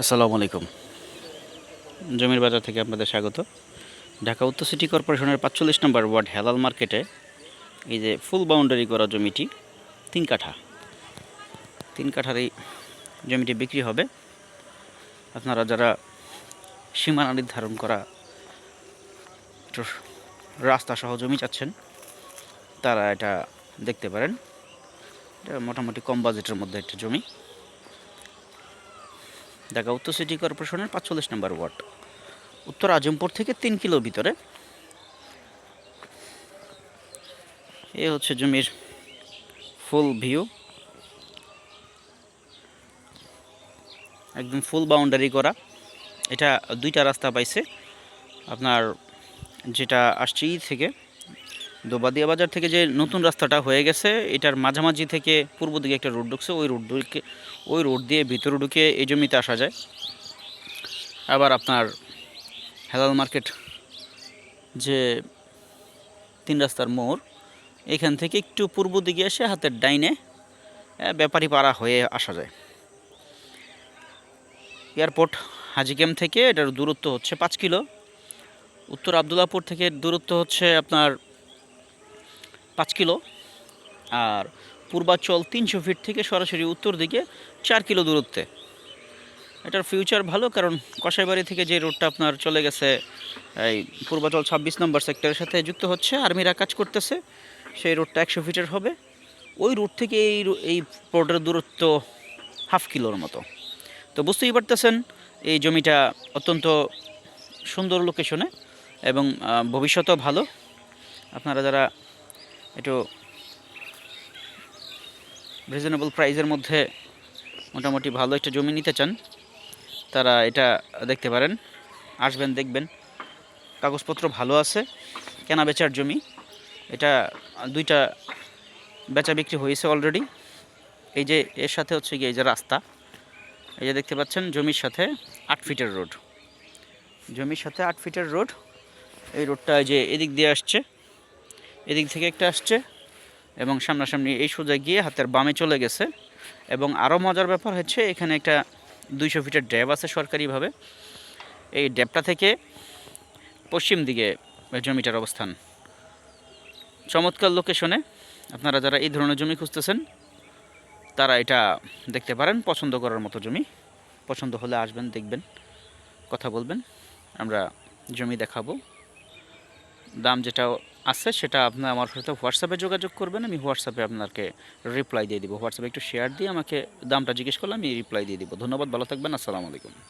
আসসালামু আলাইকুম। জমির বাজার থেকে আপনাদের স্বাগত। ঢাকা উত্তর সিটি কর্পোরেশনের পাঁচচল্লিশ নম্বর ওয়ার্ড হেলাল মার্কেটে এই যে ফুল বাউন্ডারি করা জমিটি, তিন কাঠা। তিন কাঠার এই জমিটি বিক্রি হবে। আপনারা যারা সীমানা নির্ধারণ করা রাস্তা সহ জমি চাচ্ছেন, তারা এটা দেখতে পারেন। এটা মোটামুটি কম বাজেটের মধ্যে একটা জমি। ঢাকা উত্তর সিটি কর্পোরেশনের পাঁচচল্লিশ নম্বর ওয়ার্ড। উত্তর আজমপুর থেকে তিন কিলো ভিতরে। এ হচ্ছে জমির ফুল ভিউ। একদম ফুল বাউন্ডারি করা। এটা দুইটা রাস্তা পাইছে। আপনার যেটা আসছে থেকে। দোবাদিয়া বাজার থেকে যে নতুন রাস্তাটা হয়ে গেছে, এটার মাঝামাঝি থেকে পূর্ব দিকে একটা রোড ঢুকছে, ওই রোড ঢুকে, ওই রোড দিয়ে ভিতরে ঢুকে এই জমিতে আসা যায়। আবার আপনার হেলাল মার্কেট যে তিন রাস্তার মোড়, এখান থেকে একটু পূর্ব দিকে এসে হাতের ডাইনে ব্যাপারী পাড়া হয়ে আসা যায়। এয়ারপোর্ট হাজি ক্যাম্প থেকে এটার দূরত্ব হচ্ছে পাঁচ কিলো। উত্তর আবদুল্লাপুর থেকে দূরত্ব হচ্ছে আপনার পাঁচ কিলো, আর পূর্বাচল তিনশো ফিট থেকে সরাসরি উত্তর দিকে চার কিলো দূরত্বে। এটার ফিউচার ভালো, কারণ কসাইবাড়ি থেকে যে রোডটা আপনার চলে গেছে, এই পূর্বাচল ছাব্বিশ নম্বর সেক্টরের সাথে যুক্ত হচ্ছে, আর্মিরা কাজ করতেছে, সেই রোডটা একশো ফিটের হবে। ওই রোড থেকে এই এই পোর্টের দূরত্ব হাফ কিলোর মতো। তো বুঝতেই পারতেছেন, এই জমিটা অত্যন্ত সুন্দর লোকেশনে এবং ভবিষ্যতেও ভালো। আপনারা যারা একটু রিজনেবল প্রাইসের মধ্যে মোটামুটি ভালো একটা জমি নিতে চান, তারা এটা দেখতে পারেন, আসবেন, দেখবেন। কাগজপত্র ভালো আছে, কেনা বেচার জমি। এটা দুইটা বেচা বিক্রি হয়েছে অলরেডি এই যে এর সাথে হচ্ছে গিয়ে এই যে রাস্তা, এই যে দেখতে পাচ্ছেন জমির সাথে আট ফিটের রোড জমির সাথে আট ফিটের রোড এই রোডটা এই যে এদিক দিয়ে আসছে। এদিক থেকে একটা আসছে এবং সামনাসামনি এই সোজা গিয়ে হাতের বামে চলে গেছে এবং আরও মজার ব্যাপার হচ্ছে এখানে একটা দুইশো ফিটের ড্যাব আছে সরকারিভাবে। এই ড্যাবটা থেকে পশ্চিম দিকে জমিটার অবস্থান। চমৎকার লোকেশনে আপনারা যারা এই ধরনের জমি খুঁজতেছেন, তারা এটা দেখতে পারেন, পছন্দ করার মতো জমি। পছন্দ হলে আসবেন, দেখবেন, কথা বলবেন। আমরা জমি দেখাবো। দাম যেটা আছে, সেটা আপনি, আমার সাথে হোয়াটসঅ্যাপে যোগাযোগ করবেন, আমি হোয়াটসঅ্যাপে আপনাকে রিপ্লাই দিয়ে দিব। হোয়াটসঅ্যাপে একটু শেয়ার দিয়ে আমাকে দামটা জিজ্ঞেস করলে আমি রিপ্লাই দিয়ে দিব। ধন্যবাদ, ভালো থাকবেন, আসসালামু আলাইকুম।